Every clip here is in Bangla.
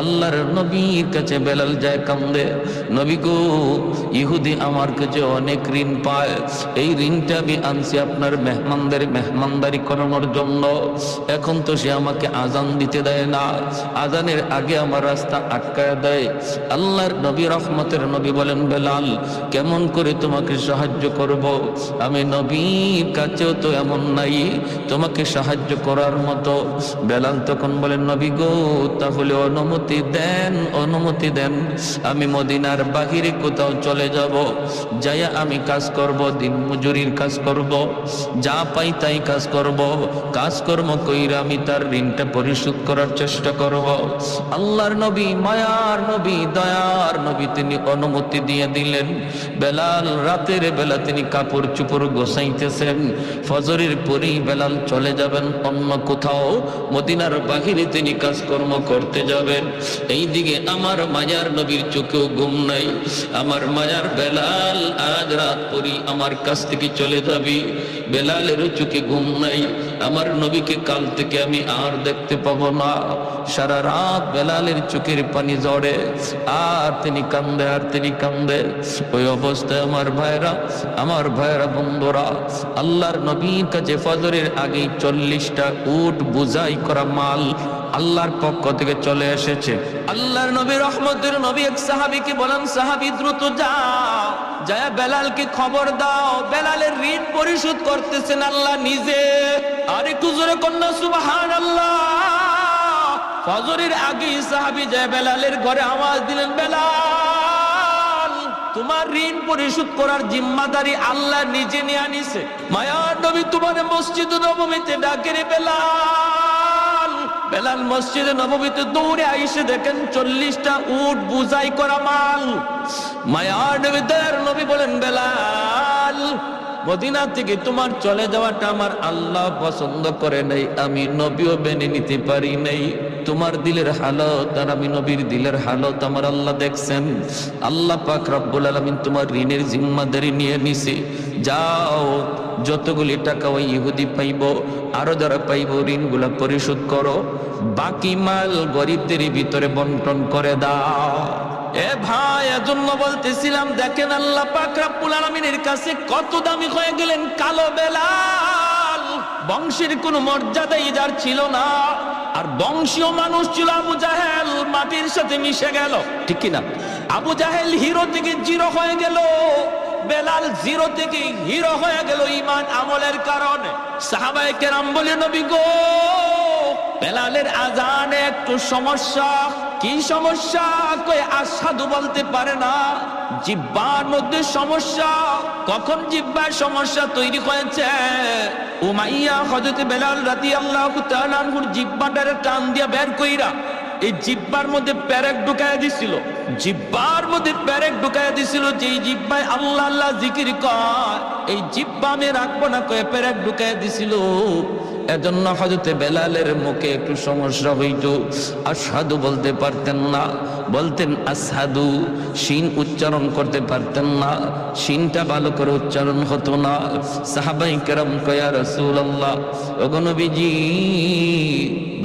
আল্লাহর নবীর কাছে বেলাল যায় কান্দে, নবী গো, ইহুদি আমার কাছে অনেক ঋণ পায়। এই ঋণটা আমি আনছি আপনার মেহমানদের, মেহমানদারি করানোর জন্য। এখন তো সে আমাকে আজান দিতে দেয় না। আজানের আগে আমার রাস্তা আটকায় দেয়। আল্লাহর নবী, রহমতের নবী বলেন, বেলাল, কেমন করে তোমাকে সাহায্য করব? আমি নবীর কাছেও তো এমন নাই, তোমাকে সাহায্য করার মতো। বেলাল তখন বলেন, নবী গো, তাহলে অনুমতি দেন, অনুমতি দেন। আমি মদিনার বাহিরে কোথাও চলে যাব, যাইয়া আমি কাজ করব, দিন মজুরির কাজ করব, যা পাই তাই কাজ করব, কাজকর্ম কইরা আমি তার ঋণটা পরিশোধ করার চেষ্টা করব। আল্লাহর নবী, মায়ার নবী, দয়ার নবী তিনি অনুমতি দিয়ে দিলেন। বেলাল, রাতের বেলা তিনি কাপড় চুপড় গোসাইতেছেন ফজরের পরেই বেলাল চলে যাবেন অন্য কোথাও। মদিনার বাহিরে তিনি কাজকর্ম করতে যাবেন। এই দিকে আমার মায়ার নবীর চোখেও ঘুম নাই। আমার মায়ার বেলাল আজ রাত পরি আমার কাছ থেকে চলে যাবি। বেলালের চোখে ঘুম নাই। আমার নবীকে কাল থেকে আমি আর দেখতে পাবো না। সারা রাত বেলালের চোখের পানি জড়ে আর তিনি কান্দে, আর তিনি কান্দে। ওই অবস্থায় আমার ভাইরা আমার ভাইরা বন্ধুরা, আল্লাহর নবীর কাছে ফজরের আগেই চল্লিশটা উট বুঝাই করা মাল। আল্লাহর পক্ষ থেকে চলে এসেছে। আল্লাহর নবী রহমতের নবী এক সাহাবিকে বলেন, সাহাবি, দ্রুত যাও। যায় বেলালকে খবর দাও। বেলালের ঋণ পরিশোধ করতেছেন আল্লাহ নিজে। আর একটু জোরে কন্যা সুবাহান আল্লাহ ফজরের আগে সাহাবি যায় বেলালের ঘরে আওয়াজ দিলেন, বেলাল, তোমার ঋণ পরিশোধ করার জিম্মাদারি আল্লাহ নিজে নিয়ে আনিছে। মায়ার নবী তোমার মসজিদ নবমীতে ডাকে রে বেলাল। বেলাল মসজিদে নবমীতে দৌড়ে আইসে দেখেন চল্লিশটা উট বুঝাই করা মাল। মায়ার নবী নবী বলেন, বেলাল মদিনা থেকে তোমার চলে যাওয়াটা আমার আল্লাহ পছন্দ করে নাই। আমি নবীও মেনে নিতে পারি নাই। তোমার দিলের হালত আর আমি নবীর দিলের হালত আমার আল্লাহ দেখছেন। আল্লাহ পাক রব্বুল আলামিন তোমার ঋণের জিম্মাদারি নিয়ে নিছে। যাও, যতগুলি টাকা ওই ইহুদি পাইব, আরও যারা পাইব, ঋণগুলা পরিশোধ করো। বাকি মাল গরিবদের ভিতরে বন্টন করে দাও। এ বলতেছিলাম, দেখেন কাছে কত দামি হয়ে গেলেন কালো বংশের ছিল না। আর বংশীয় মানুষ ছিল মাটির সাথে মিশে গেল। ঠিক কিনা? আবু জাহেল হিরো থেকে জিরো হয়ে গেল। বেলাল জিরো থেকে হিরো হয়ে গেল ইমান আমলের কারণে। সাহাবায়ে কেরাম বলে, নবী গো, বেলালের আজানে একটু সমস্যা। কি সমস্যা? কই আসাদু বলতে পারে না। জিব্বার মধ্যে সমস্যা। কখন জিব্বার সমস্যা তৈরি হয়েছে? উমাইয়া হযরত বেলাল রাদিয়াল্লাহু তাআলা আনহুর জিব্বাটারে টান দিয়া বের কইরা এই জিব্বার মধ্যে প্যারেক ঢুকায় দিছিল। জিব্বার মধ্যে প্যারেক ঢুকায় দিছিল যে জিব্বায় আল্লাহ আল্লাহ জিকির কয় এই জিব্বা আমি রাখব না কয়ে প্যারেক ঢুকায় দিছিল। এজন্য হজরতে বেলালের মুখে একটু সমস্যা হইত। আসাদু বলতে পারতেন না, বলতেন আসাদু শিন উচ্চারণ করতে পারতেন না, শিনটা ভালো করে উচ্চারণ হতো না। সাহাবাই কেরম কয়া রসুল আল্লাহ নবীজি,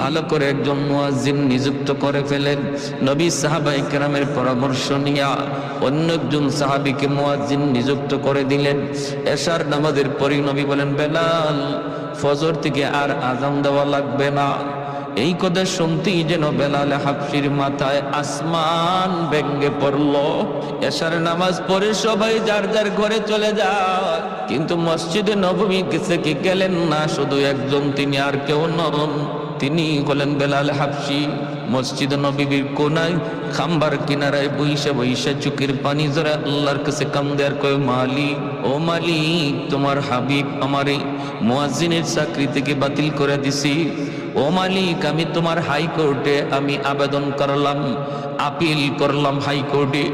ভালো করে একজন মুয়াজ্জিন নিযুক্ত করে ফেলেন। নবী সাহাবাই কেরামের পরামর্শ নিয়া অন্য একজন সাহাবিকে মুয়াজ্জিন নিযুক্ত করে দিলেন। এশার নামাজের পরই নবী বলেন, বেলাল ফজর থেকে আর আজান দেওয়া লাগবে না। এই কথা শুনতেই যেন বেলালে হাফসির মাথায় আসমান ব্যঙ্গে পড়ল। এশার নামাজ পড়ে সবাই যার যার ঘরে চলে যায়। কিন্তু মসজিদে নবমী গেছে কি গেলেন না? শুধু একজন, তিনি আর কেউ নন। তিনি হলেন বেলাল হাফসি। মসজিদ নবীর কোনায় খাম্বার কিনারায় বইসা বইসা চুকির পানি, জরা আল্লাহর কাছে কান্দে আর কয়, মালিক ও মালিক, তোমার হাবিব আমারে মুয়াজ্জিনের চাকরি থেকে বাতিল করে দিছি। ও মালিক, আমি তোমার হাইকোর্টে আমি আবেদন করলাম, আপিল করলাম হাইকোর্টে।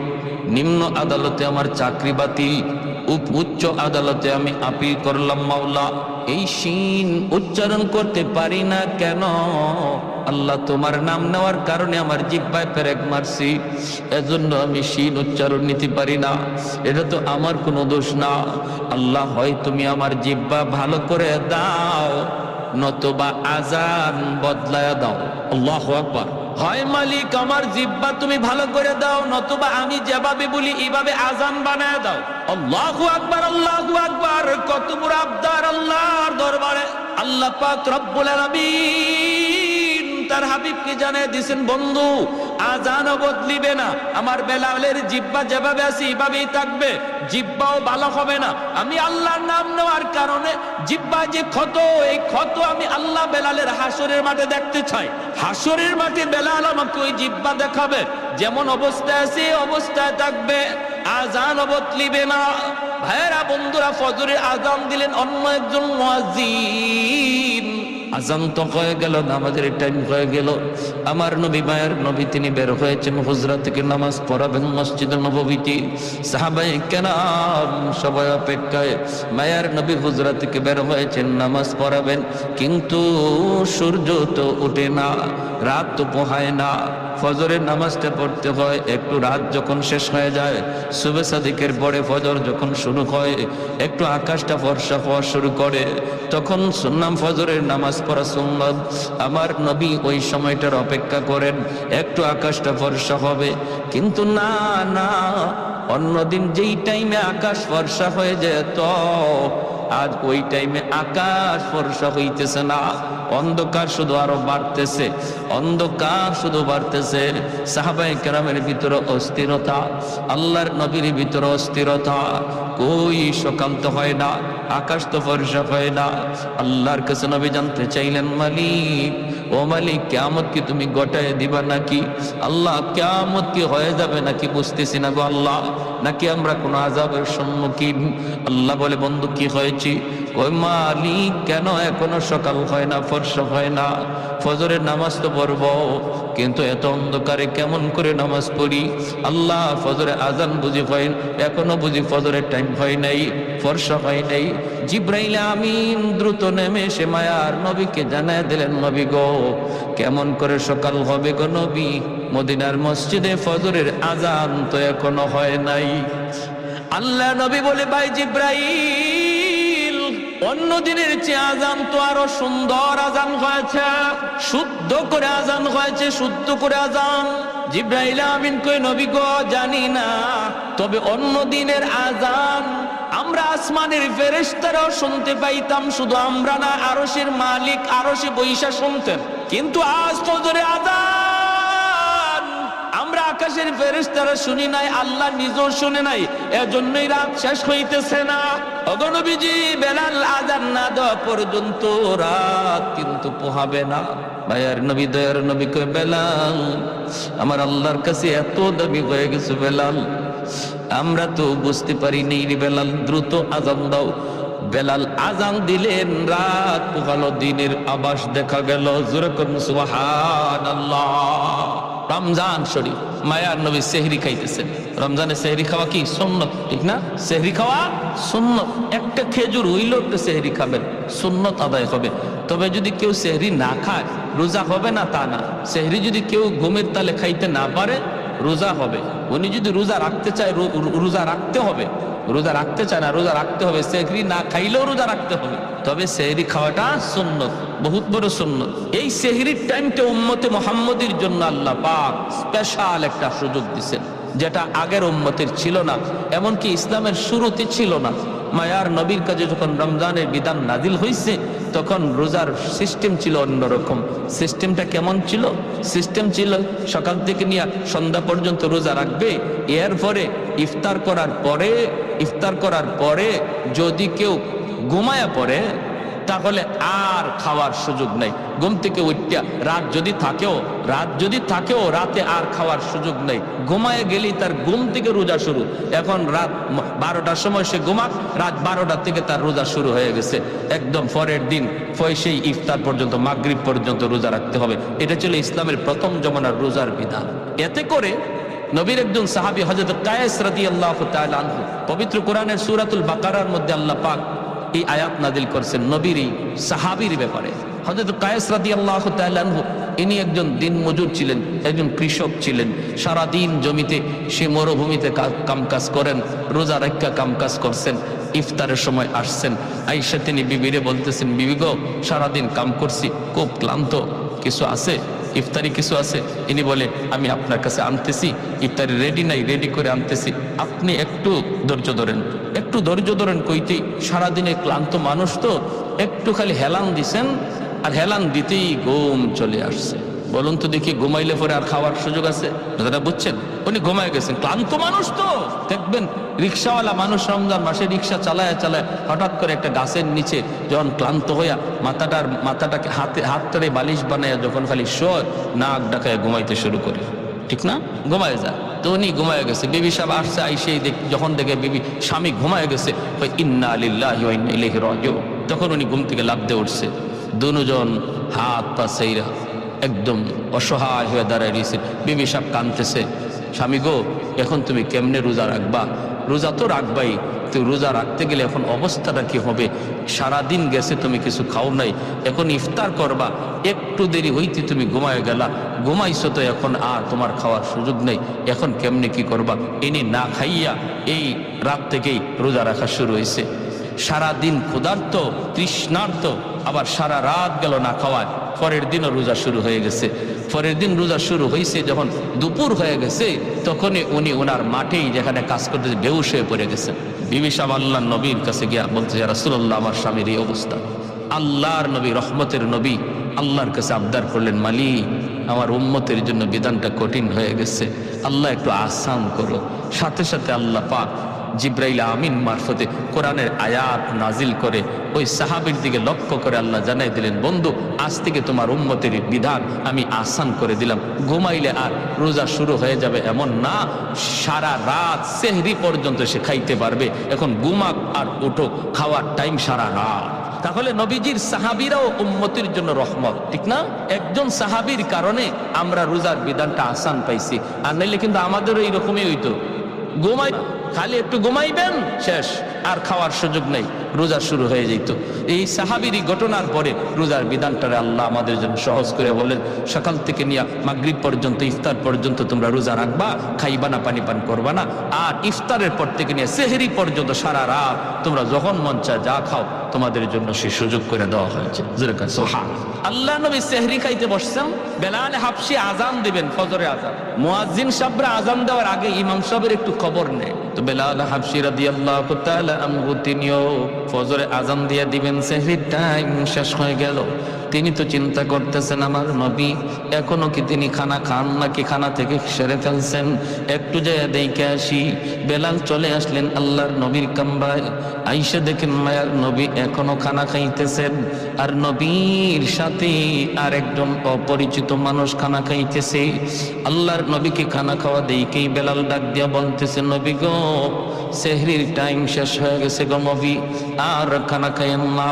নিম্ন আদালতে আমার চাকরি বাতিল উচ্চ আদালতে আমি আপিল করলাম মাওলা। এই শিন উচ্চারণ করতে পারি না কেন? আল্লাহ তোমার নাম নেওয়ার কারণে আমার জিব্বায় পেরেক মারছি। এজন্য আমি শিন উচ্চারণ নিতে পারি না। এটা তো আমার কোনো দোষ না। আল্লাহ, হয় তুমি আমার জিব্বা ভালো করে দাও, নতবা আজান বদলায়া দাও। আল্লাহ আকবার। হয় মালিক, আমার জিব্বা তুমি ভালো করে দাও, নতুবা আমি যেভাবে বলি এইভাবে আজান বানায় দাও। আল্লাহু আকবার আল্লাহু আকবার। কত বড় আবদার আল্লাহর দরবারে। আল্লাহ পাক রব্বুল আলামিন তার হাবিবকে জানিয়ে দিয়েছেন বন্ধু আজানও বদলিবে না। আমার বেলালের জিব্বা যেভাবে আছে এইভাবেই থাকবে। জিব্বাও ভালো হবে না। আমি আল্লাহর নাম নেওয়ার কারণে জিব্বা যে ক্ষত, এই ক্ষত আমি আল্লাহ বেলালের হাসরের মাঠে দেখতে চাই। হাসরের মাঠে বেলাল আমাকে ওই জিব্বা দেখাবে। যেমন অবস্থায় আছে, অবস্থায় থাকবে। আজান বদলিবে না। ভাইয়েরা, বন্ধুরা, ফজরের আজান দিলেন অন্য একজন মুয়াজ্জিন। আজান তো হয়ে গেল, নামাজের টাইম হয়ে গেল। আমার নবী মায়ের নবী তিনি বের হয়েছেন হুজরা থেকে নামাজ পড়াবেন মসজিদ নবীতি সাহাবাই কেনাম সবাই অপেক্ষায় মায়ের নবী হুজরা থেকে বের হয়েছেন, নামাজ পড়াবেন। কিন্তু সূর্য তো ওঠে না, রাত তো পোহায় না। ফজরের নামাজটা পড়তে হয়, একটু রাত যখন শেষ হয়ে যায় সুবে সাদিকের পরে ফজর যখন শুরু হয়, একটু আকাশটা ফর্সা হওয়া শুরু করে, তখন শুনলাম ফজরের নামাজ পড়া সুন্নত। আমার নবী ওই সময়টার অপেক্ষা করেন, একটু আকাশটা ফর্সা হবে। কিন্তু না না, অন্যদিন যেই টাইমে আকাশ ফর্সা হয়ে যেত আজ ওই টাইমে আকাশ ফর্সা হইতেছে না। অন্ধকার শুধু আরও বাড়তেছে। অন্ধকার শুধু বাড়তেছে। সাহাবাই কেরামের ভিতরে অস্থিরতা, আল্লাহর নবীর ভিতরে অস্থিরতা। কই সকাল তো হয় না, আকাশ তো ফর্সা হয় না। আল্লাহর কাছে নবী জানতে চাইলেন, মালিক ও মালিক কেমত কি তুমি গটায় দিবা নাকি? আল্লাহ কেমত কি হয়ে যাবে নাকি বুঝতেছি না গো আল্লাহ। নাকি আমরা কোনো আজাবের সম্মুখীন? আল্লাহ বলে, বন্ধু, কি হয়েছি? ওই মালিক কেন এখনও সকাল হয় না, ফর্সা হয় না? ফজরের নামাজ তো পড়ব, কিন্তু এত অন্ধকারে কেমন করে নামাজ পড়ি? আল্লাহ, ফজরে আজান বুঝি হয়, এখনও বুঝি ফজরের টাইম হয় নাই, ফর্সা হয় নাই। জিব্রাইল আমিন দ্রুত নেমে সে মায়ার নবীকে জানায় দিলেন, নবী গো, কেমন করে সকাল হবে গো নবী? মদিনার মসজিদে ফজরের আজান তো এখনও হয় নাই। আল্লাহ নবী বলে, ভাই জিব্রাইল অন্য দিনের চেয়ে আজান তো আরও সুন্দর আজান হয়েছে। শুদ্ধ করে আজান হয়েছে, শুদ্ধ করে আজান। জিব্রাইল আমিন কই নবী গো, জানি না, তবে অন্য দিনের আজান আমরা আসমানের ফেরেশতারাও শুনতে পাইতাম, শুধু আমরা না, আরশের মালিক, আরশে বৈশা শুনতেন। কিন্তু আজ ফজরে আজান। আমরা আকাশের ফেরেশতারা শুনি নাই, আল্লাহ নিজেও শুনে নাই, এজন্যই রাত শেষ হইতেছে না। অগণবীজি বেলাল আজান না দেওয়া পর্যন্ত রাত কিন্তু পোহাবে না। ভাইয়ার নবী, দয়ার নবী কয় বেলাল, আমার আল্লাহর কাছে এত দাবি হয়ে গেছে বেলাল। আমরা তো বুঝতে পারি নেই বেলাল, দ্রুত আজান দাও। বেলাল আজান দিলেন, রাত পোহালো দিনের আবাস দেখা গেল। জোরে করুন সুবহানাল্লাহ। রমজান শরীফ। মায়ার নবী সেহরি খাইতেছেন। রমজানে সেহরি খাওয়া কি সুন্নত? ঠিক না? সেহরি খাওয়া সুন্নত। একটা খেজুর হইল একটা সেহরি খাবেন। সুন্নত আদায় হবে। তবে যদি কেউ সেহরি না খায়, রোজা হবে না তা না। সেহরি যদি কেউ ঘুমের তালে খাইতে না পারে রোজা হবে। উনি যদি রোজা রাখতে চায় রোজা রাখতে হবে। রোজা রাখতে চায় না, রোজা রাখতে হবে। সেহরি না খাইলেও রোজা রাখতে হবে। তবে সেহরি খাওয়াটা সুন্নত, বহুত বড় সুন্নত। এই সেহরির টাইমটা উম্মতে মোহাম্মদের জন্য আল্লাহ পাক স্পেশাল একটা সুযোগ দিছেন, যেটা আগের উম্মতের ছিল না, এমনকি ইসলামের শুরুতে ছিল না। মায়ার নবীর কাজে যখন রমজানের বিধান নাজিল হয়েছে তখন রোজার সিস্টেম ছিল অন্যরকম। সিস্টেমটা কেমন ছিল? সিস্টেম ছিল সকাল থেকে নিয়ে সন্ধ্যা পর্যন্ত রোজা রাখবে, এরপরে ইফতার করার পরে, ইফতার করার পরে যদি কেউ ঘুমায়া পড়ে তাহলে আর খাওয়ার সুযোগ নেই। ঘুম থেকে উঠিয়া রাত যদি থাকেও, রাত যদি থাকেও রাতে আর খাওয়ার সুযোগ নেই। ঘুমায় গেলেই তার ঘুম থেকে রোজা শুরু। এখন রাত বারোটার সময় সে ঘুমাক, রাত বারোটার থেকে তার রোজা শুরু হয়ে গেছে। একদম পরের দিন সেই ইফতার পর্যন্ত, মাগরিব পর্যন্ত রোজা রাখতে হবে। এটা ছিল ইসলামের প্রথম জমানার রোজার বিধান। এতে করে নবীর একজন সাহাবী হযরত কায়েস তাআলা আনহু, পবিত্র কোরআনের সূরাতুল বাকারার মধ্যে আল্লাহ পাক এই আয়াত নাদিল করছেন নবীর এই সাহাবীর ব্যাপারে। হযরত কায়েস রাদিয়াল্লাহু তাআলা আনহু, ইনি একজন দিন মজুর ছিলেন, একজন কৃষক ছিলেন। সারা দিন জমিতে সে মরুভূমিতে কামকাজ করেন, রোজা রাখা কামকাজ করছেন, ইফতারের সময় আসছেন। আইসা তিনি বিবিরে বলতেছেন, বিবি গো, সারাদিন কাম করছি, খুব ক্লান্ত, কিছু আছে? ইফতারি কিছু আছে? ইনি বলে, আমি আপনার কাছে আনতেছি, ইফতারি রেডি নাই রেডি করে আনতেছি। আপনি একটু ধৈর্য ধরেন। একটু ধৈর্য ধরেন কইতেই সারাদিনে ক্লান্ত মানুষ তো একটু খালি হেলান দিছেন, আর হেলান দিতেই ঘুম চলে আসছে। বলুন তো দেখি, ঘুমাইলে পরে আর খাওয়ার সুযোগ আছে? দাদা, বুঝছেন? উনি ঘুমায় গেছেন। ক্লান্ত মানুষ তো। দেখবেন, রিক্সাওয়ালা মানুষ রমজান মাসে রিক্সা চালায় চালায় হঠাৎ করে একটা গাছের নিচে যখন ক্লান্ত হইয়া মাথাটার, মাথাটাকে হাতে, হাতটারে বালিশ বানায় যখন খালি শোয়, নাক ডাকায় ঘুমাইতে শুরু করে। ঠিক না? ঘুমায় যায়। তো উনি ঘুমায় গেছে। বিবি সাহেব আসছে আইসেই দেখ, যখন দেখে বিবি, স্বামী ঘুমায় গেছে ওই ইন্না আলিল্লাহ ইন্না ইলাইহি তখন উনি ঘুম থেকে লাভ দিয়ে উঠছে। দুজন হাত পা সেইরা একদম অসহায় হয়ে দাঁড়ায় রয়েছে। বিবি সাপ কানতেছে স্বামী গো, এখন তুমি কেমনে রোজা রাখবা? রোজা তো রাখবাই। তো রোজা রাখতে গেলে এখন অবস্থাটা কি হবে? সারা দিন গেছে তুমি কিছু খাও নাই। এখন ইফতার করবা। একটু দেরি হইতে তুমি ঘুমায় গেলা। ঘুমাইছো তো এখন আর তোমার খাওয়ার সুযোগ নেই। এখন কেমনে কি করবা? ইনি না খাইয়া এই রাত থেকেই রোজা রাখা শুরু হয়েছে সারা দিন ক্ষুধার্ত, তৃষ্ণার্ত, আবার সারা রাত গেল না খাওয়ায়। পরের দিনও রোজা শুরু হয়ে গেছে। পরের দিন রোজা শুরু হয়েছে যখন দুপুর হয়ে গেছে, তখনই উনি ওনার মাঠেই যেখানে কাজ করতে বেউস হয়ে পড়ে গেছে। বিবি সাহেব আল্লাহ নবীর কাছে গিয়া বলছে রাসুল্লাহ আমার স্বামীর এই অবস্থা। আল্লাহর নবী, রহমতের নবী আল্লাহর কাছে আবদার করলেন, মালিক, আমার উম্মতের জন্য বিধানটা কঠিন হয়ে গেছে। আল্লাহ একটু আসান করো। সাথে সাথে আল্লাহ পাক জিব্রাইল আমিন মারফতে কোরআনের আয়াত নাজিল করে ওই সাহাবির দিকে লক্ষ্য করে আল্লাহ জানাই দিলেন, বন্ধু, আজ থেকে তোমার উম্মতের বিধান আমি আসান করে দিলাম। ঘুমাইলে আর রোজা শুরু হয়ে যাবে এমন না। সারা রাত সেহরি পর্যন্ত সে খাইতে পারবে। এখন ঘুমাক আর উঠো, খাওয়ার টাইম সারা রাত। তাহলে নবীজির সাহাবিরাও উম্মতির জন্য রহমত, ঠিক না? একজন সাহাবির কারণে আমরা রোজার বিধানটা আসান পাইছি। আর নাইলে কিন্তু আমাদেরও এইরকমই হইতো। ঘুমাই, খালি একটু ঘুমাইবেন, শেষ। আর খাওয়ার সুযোগ নেই, রোজা শুরু হয়ে যেত। এই সাহাবিরি ঘটনার পরে রোজার বিধানটারে আল্লাহ আমাদের জন্য সহজ করে বললেন, সকাল থেকে নিয়ে মাগরিব পর্যন্ত, ইফতার পর্যন্ত তোমরা রোজা রাখবা, খাইবা না, পানি পান করবা না। আর ইফতারের পর থেকে নিয়ে সেহেরি পর্যন্ত সারা রাত তোমরা যখন মন চায় যা খাও তোমাদের জন্য সেই সুযোগ করে দেওয়া হয়েছে। আল্লাহ নবী সেহরি খাইতে বসছেন বেলাল হাফসি আজান দিবেন ফজরে আজান মুয়াজ্জিন সাবরা আজান দেওয়ার আগে ইমাম সাহেবের একটু খবর নেয়। তো বেলাল হাফসি রাদিয়াল্লাহু তাআলা আনহু তিনিও ফজরে আজান দিয়ে দিবেন সেহরির টাইম শেষ হয়ে গেল। তিনি তো চিন্তা করতেছেন, আমার নবী, এখনও কি তিনি খানা খান নাকি খানা থেকে সেরে ফেলছেন? একটু যায় দেখে আসি, বেলাল চলে আসলেন আল্লাহর নবীর কাম্বায় আইসা দেখেন মায়ার নবী এখনও খানা খাইতেছেন। আর নবীর সাথে আর একজন অপরিচিত মানুষ খানা খাইতেছে। আল্লাহর নবীকে খানা খাওয়া দেইকেই বেলাল ডাক দিয়া বলতেছে, নবী গো, সেহরির টাইম শেষ হয়ে গেছে গো নবী, আর খানা খাইয়েন না।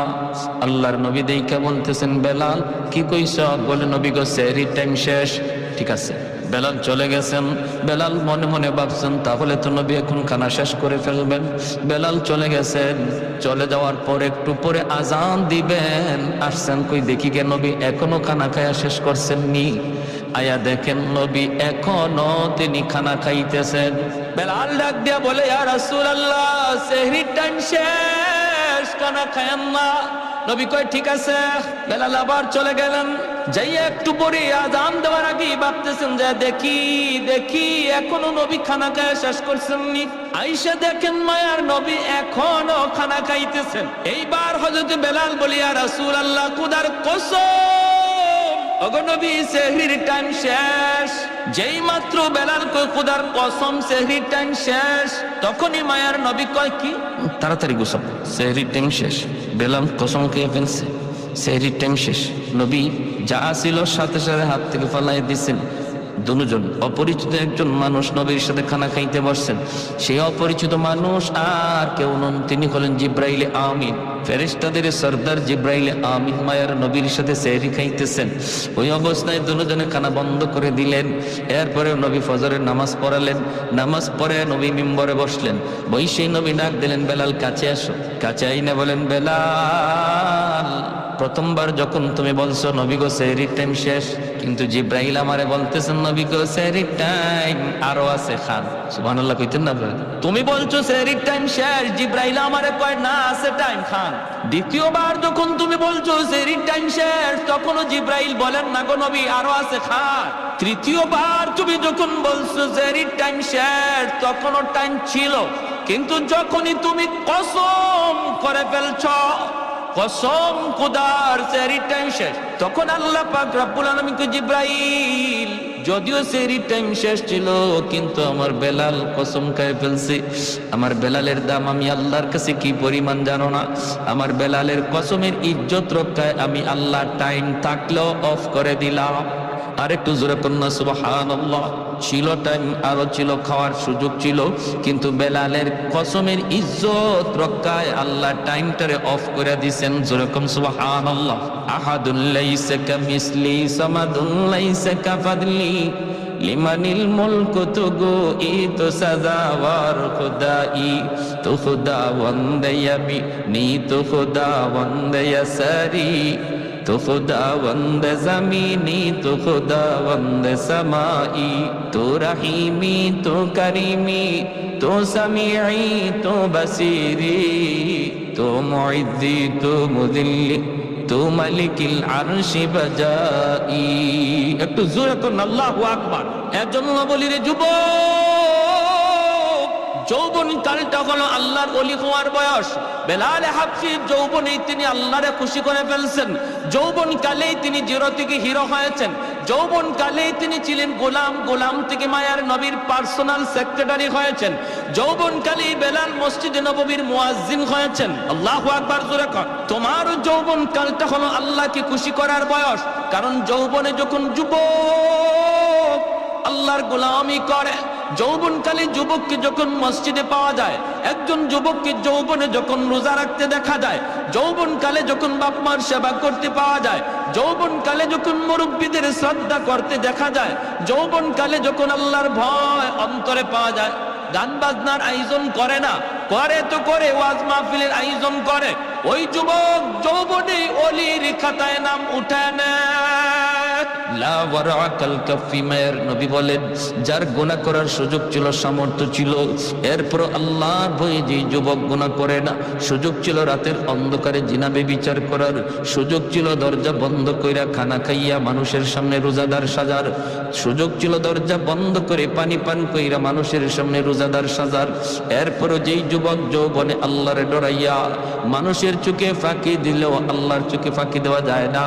আল্লাহর নবী দেইকা বলতেছেন বেলাল, কি কইস বলে, নবী গো, সেহরির টাইম শেষ। ঠিক আছে। বেলাল চলে গেছেন। বেলাল মনে মনে ভাবছেন, তাহলে তো নবী এখন খানা শেষ করে ফেলবেন। বেলাল চলে গেছেন। চলে যাওয়ার পর একটু পরে আজান দিবেন। আসছেন কই দেখি কে নবী, এখনও খানা খায়া শেষ করছেন নি আয়া দেখেন নবী, এখনও তিনি খানা খাইতেছেন। বেলাল ডাক দিয়া বলে, ইয়া রাসূলুল্লাহ, সেহরির টাইম শেষ, খানা খায়াম না। নবী কয়, ঠিক আছে। বেলাল আবার চলে গেলেন। যাই একটু পরে আজান দেওয়ার আগেই ভাবতেছেন যে, দেখি দেখি, এখনও নবী খানা খায় শেষ করছেন নি আইসা দেখেন মায়ার নবী এখনও খানা খাইতেছেন। এইবার হযরত বেলাল বলিয়া রাসূল আল্লাহ কুদার কসম অগনবী সেহরির টাইম শেষ। যেই মাত্র বেলাল কুদার কসম, সেহরির টাইম শেষ। তখনই মায়ার নবী কয়, কি? তাড়াতাড়ি গোসব সেহরির টাইম শেষ। বেলাল কসম খেয়ে ফেলছে, সেহরির টাইম শেষ। নবী যা ছিল সাথে সাথে হাত থেকে ফালাই দিছেন দুজন অপরিচিত একজন মানুষ নবীর সাথে খানা খাইতে বসছেন। সেই অপরিচিত মানুষ আর কেউ নন, তিনি হলেন জিব্রাইলে আমিন। ফেরেশতাদের সর্দার জিব্রাইলে আমিন মায়ার নবীর সাথে সেহরি খাইতেছেন। ওই অবস্থায় দুজনে খানা বন্ধ করে দিলেন। এরপরে নবী ফজরের নামাজ পড়ালেন। নামাজ পড়ে নবী মিম্বরে বসলেন। বৈশী নবী ডাক দিলেন, বেলাল, কাছে আসো। কাছে আইনে? বলেন, বেলাল। প্রথমবার যখন তুমি বলছো, নবী গো, সেহরির টাইম শেষ, কিন্তু জিব্রাইল আমারে বলতেছেন, নবী গো, সেহরির টাইম আরও আছে খান। সুবহানাল্লাহ, কইতেন না? তুমি বলছো সেহরির টাইম শেষ, জিব্রাইল আমারে কয়, না, আছে টাইম খান। দ্বিতীয়বার যখন তুমি বলছো সেহরির টাইম শেষ, তখনও জিব্রাইল বলেন, না গো নবী, আরও আছে খান। তৃতীয়বার তুমি যখন বলছো সেহরির টাইম শেষ, তখনও টাইম ছিল। কিন্তু যখনই তুমি কসম করে ফেলছো কসম খোদার সেরি টাইম শেষ। তখন আল্লাহ পাক রব্বুল আলামিনকে জিব্রাইল, যদিও সেরি টাইম শেষ ছিল, কিন্তু আমার বেলাল কসম খায় ফেলছে। আমার বেলালের দাম আমি আল্লাহর কাছে কি পরিমাণ জানো না? আমার বেলালের কসমের ইজ্জত রক্ষায় আমি আল্লাহ টাইম থাকলেও অফ করে দিলাম। আরেকটু জোরে কন্যা সুবাহান ছিল টাইম আরও ছিল, খাওয়ার সুযোগ ছিল। কিন্তু বেলালের কসমের ইজ্জত রক্ষায় আল্লাহ টাইমটারে অফ করে দিছেন। যেরকম সুবাহান আল্লাহ আহাদুল্লাইসা ই তো নি تو خداوند زمینی تو خداوند سمائی تو رحیمی تو کریمی تو سمیعی تو بصیری تو معدی تو مذلی তো মালিকিল আরশি বাজাই একটু জোরে করুন আল্লাহু আকবার এজন্য বলি রে যুবক যৌবন কালটা আল্লাহর অলি হওয়ার বয়স। বেলাল হাফসি যৌবনেই তিনি আল্লাহরে খুশি করে ফেলছেন। তিনি জিরো হিরো হয়েছেন। তিনি ছিলেন গোলাম গোলাম মায়ার নবীর পার্সোনাল সেক্রেটারি হয়েছেন। বেলাল মসজিদে হয়েছেন। আল্লাহু জোরে তোমার যৌবন কালটা হলো আল্লাহকে খুশি করার বয়স। কারণ যৌবনে যখন যুবক আল্লাহর গোলামি করে যৌবনকালে যুবককে যখন মসজিদে পাওয়া যায়, একজন যুবককে যৌবনে যখন রোজা রাখতে দেখা যায়, যৌবনকালে যখন বাপমার সেবা করতে পাওয়া যায়, যৌবনকালে যখন মুরব্বীদের শ্রদ্ধা করতে দেখা যায়, যৌবনকালে যখন আল্লাহর ভয় অন্তরে পাওয়া যায়, গান বাজনার আয়োজন করে না, করে তো করে, ওয়াজ মাহফিলের আয়োজন করে। ওই যুবক যৌবনে অলির খাতায় নাম উঠায় নেয়। নবী বলেন, যার গুনাহ করার সুযোগ ছিল, সামর্থ্য ছিল এরপর আল্লাহর ভয়ে যে যুবক গুনাহ করে না, সুযোগ ছিল রাতের অন্ধকারে জিনাবে বিচার করার, সুযোগ ছিল দরজা বন্ধ কইরা খানা খাইয়া মানুষের সামনে রোজাদার সাজার, সুযোগ ছিল দরজা বন্ধ করে পানি পান কইরা মানুষের সামনে রোজাদার সাজার, এরপরও যেই যুবক যৌবনে আল্লাহরে ডরাইয়া মানুষের চোখে ফাঁকি দিলেও আল্লাহর চোখে ফাঁকি দেওয়া যায় না,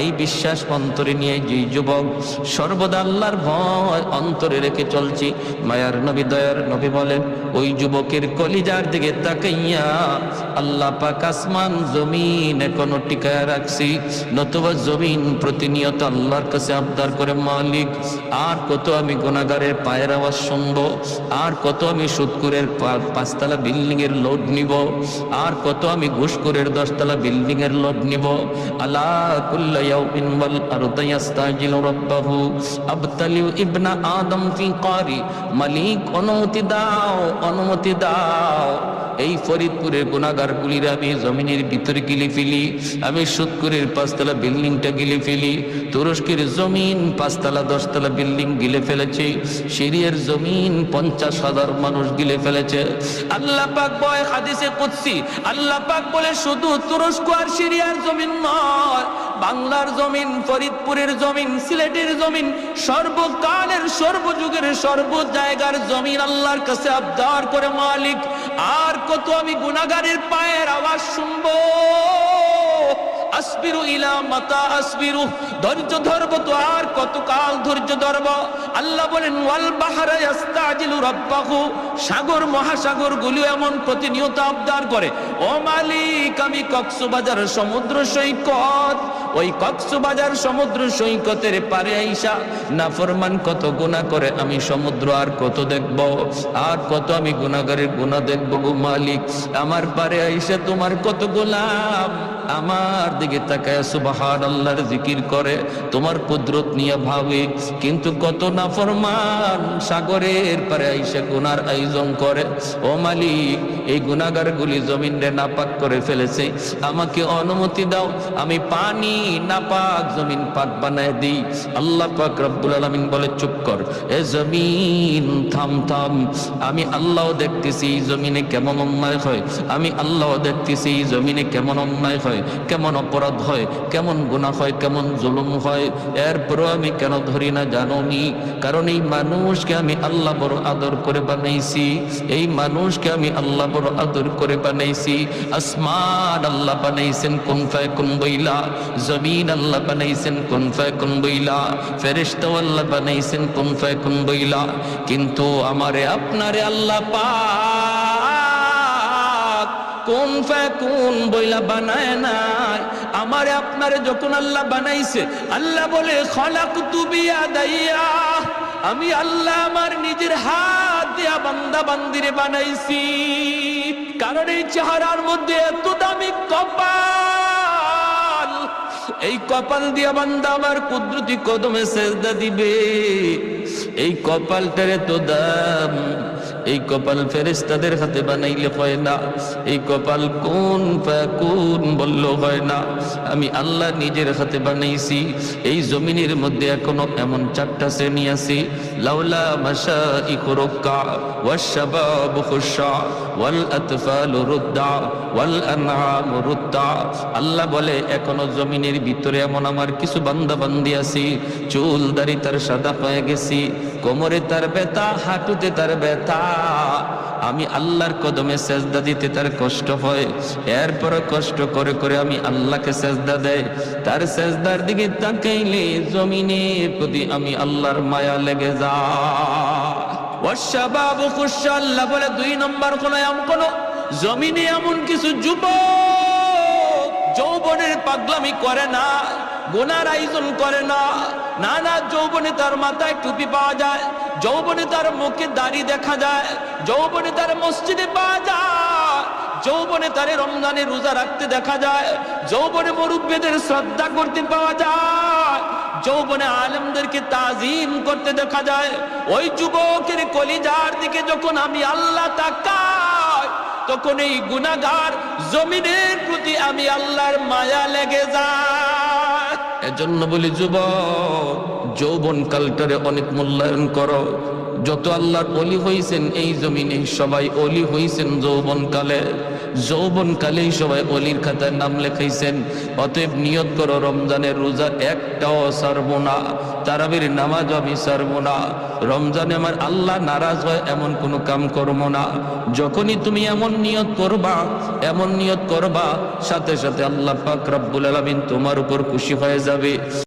এই বিশ্বাস অন্তরে নিয়ে যেই যুবক, সর্বদা আল্লাহর ভয় অন্তরে রেখে চলছি। মায়ার নবী, দয়ার নবী বলেন, ওই যুবকের কলিজার দিকে তাকাইয়া আল্লাহ পাক আসমান, জমিন এখনও টিকায় রাখছি। নতুবা জমিন প্রতিনিয়ত আল্লাহর কাছে আবদার করে, মালিক, আর কত আমি গুণাগারের পায়ের আওয়াজ শুনব, আর কত আমি সুৎকুরের পা- পাঁচতলা বিল্ডিং এর লোড নিব, আর কত আমি ঘুষকুরের দশতলা বিল্ডিং এর লোড নিব। আলা কুল্লা ইয়াউমিন ওয়াল ইয়াস্তাজিলু রাব্বাহু, আবতালিউ ইবনা আদম ফি কারি মালিক অনুমতি দাও অনুমতি দাও। এই ফরিদপুরের গুণাগার গুলির আমি জমিনের ভিতরে গিলে ফেলি, আমি সুৎকুরের পাঁচতলা বিল্ডিংটা গিলে ফেলি, তুরস্কের জমিন পাঁচতলা দশতলা বিল্ডিং গিলে ফেলেছে, সিরিয়ার জমিন পঞ্চাশ হাজার মানুষ গিলে ফেলেছে। আল্লাহ পাক বয় হাদিসে কুৎসি আল্লাহ পাক বলে শুধু তুরস্ক আর সিরিয়ার জমিন নয় বাংলার জমিন, ফরিদপুরের জমিন, সিলেটের জমিন, সর্বকালের সর্বযুগের সর্ব জায়গার জমিন আল্লাহর কাছে আবদার করে মালিক। আর কত আমি গুণাগারের পায়ের আওয়াজ শুনব? আসবিরু ইলা মাতা আসবিরু। ধৈর্য ধরবো তো আর কত কাল ধৈর্য ধরব? আল্লাহ বলেন, ওয়াল বাহারা ইয়াস্তাজিলু রাব্বাহু। সাগর, মহাসাগরগুলো এমন প্রতিনিয়ত আবদার করে। ও মালিক, আমি কক্সবাজার সমুদ্র সৈকত। ওই কক্সবাজার সমুদ্র সৈকতের পারে আইসা নাফরমান কত গুনাহ করে আমি সমুদ্র আর কত দেখব? আর কত আমি গুনাহগারের গুনাহ দেখব গো মালিক? আমার পারে আইসা তোমার কত গোলাম? আমার দিকে তাকায় সুবাহান আল্লাহর জিকির করে, তোমার কুদরত নিয়ে ভাবে। কিন্তু কত না ফরমান সাগরের পারে আইসা গুনার আয়োজন করে। ও মালিক, এই গুনাগারগুলি জমিন নাপাক করে ফেলেছে। আমাকে অনুমতি দাও, আমি পানি নাপাক জমিন পাক বানায় দিই। আল্লাহ পাক রব্বুল আলামিন বলে, চুপ কর, এ জমিন, থাম থাম। আমি আল্লাহ দেখতেছি জমিনে কেমন অন্যায় হয়। আমি আল্লাহ দেখতেছি জমিনে কেমন অন্যায় হয়। কেমন অপরাধ হয়, কেমন গুনাহ হয়, কেমন জুলুম হয়, এরপরও আমি কেন ধরি না জানো কারণ এই মানুষকে আমি আল্লাহ বড় আদর করে বানাইছি, এই মানুষকে আমি আল্লাহ বড় আদর করে বানাইছি। আসমান আল্লাহ বানাইছেন, কোন ফায়, কোন বইলা জমিন আল্লাহ বানাইছেন, কোন ফায়, কোন বইলা ফেরেশতাও আল্লাহ বানাইছেন, কোন ফায়, কোন বইলা কিন্তু আমারে, আপনারে আল্লাহ পাক কোন কোন বইলা বানায় নাই। আমারে আপনারে যখন আল্লাহ বানাইছে, আল্লাহ বলে খলাক তুবিয়া দাইয়া আমি আল্লাহ আমার নিজের হাত দিয়া বান্দা বান্দিরে বানাইছি। কারণ এই চেহারার মধ্যে এত দামি কপাল। এই কপাল দিয়া বান্দা আমার কুদরতি কদমে সেজদা দিবে। এই কপালটারে তো দাম। এই কপাল ফেরেশতাদের হাতে বানাইলে হয় না এই কপাল কোন কোন বলল হয় না আমি আল্লাহ নিজের হাতে বানাইছি এই জমিনের মধ্যে এখনো এমন চারটা শ্রেণী আছে লাউলা মাসা ইকুরক্কা والشباب خشع والأطفال ردع والأنعام ردع আল্লাহ বলে এখনো জমিনের ভিতরে এমন আমার কিছু বান্দা বান্দি আছি চুল দাড়ি তার সাদা হয়ে গেছি কোমরে তার ব্যথা হাঁটুতে তার ব্যথা আমি আল্লাহর কদমে সেজদা দিতে তার কষ্ট হয়। এরপর কষ্ট করে করে আমি আল্লাহকে সেজদা দেয় তার সেজদার দিকে তাকাইলে জমিনের প্রতি আমি আল্লাহর মায়া লেগে যায়। ওয়াশাবাবু খুশা আল্লাহ বলে দুই নম্বর কোন এমন কোন জমিনে এমন কিছু যুবক যৌবনের পাগলামি করে না, গুনার আয়োজন করে না। না না যৌবনে তার মাথায় টুপি পাওয়া যায়। যৌবনে তার মুখে দাড়ি দেখা যায় যৌবনে তার মসজিদে পাওয়া যায় যৌবনে তারে রমজানে রোজা রাখতে দেখা যায়, যৌবনে মুরব্বীদের শ্রদ্ধা করতে পাওয়া যায়, যৌবনে আলেমদেরকে তাজিম করতে দেখা যায়। ওই যুবকের কলিজার দিকে যখন আমি আল্লাহ তাকাই, তখন এই গুনাগার জমিনের প্রতি আমি আল্লাহর মায়া লেগে যায়। এজন্য বলি, যুবক যৌবন কালটারে অনেক মূল্যায়ন করো। যত আল্লাহর অলি হইছেন এই জমিনে, সবাই অলি হইছেন যৌবন কালে। যৌবন কালেই সবাই অলির খাতায় নাম লেখাইছেন। অতএব নিয়ত করো, রমজানের রোজা একটাও সারবো না, তারাবির নামাজ আমি সারবো না। রমজানে আমার আল্লাহ নারাজ হয়, এমন কোনো কাম করব না। যখনই তুমি এমন নিয়ত করবা, এমন নিয়ত করবা, সাথে সাথে আল্লাহ পাক রব্বুল আলামিন তোমার উপর খুশি হয়ে যাবে।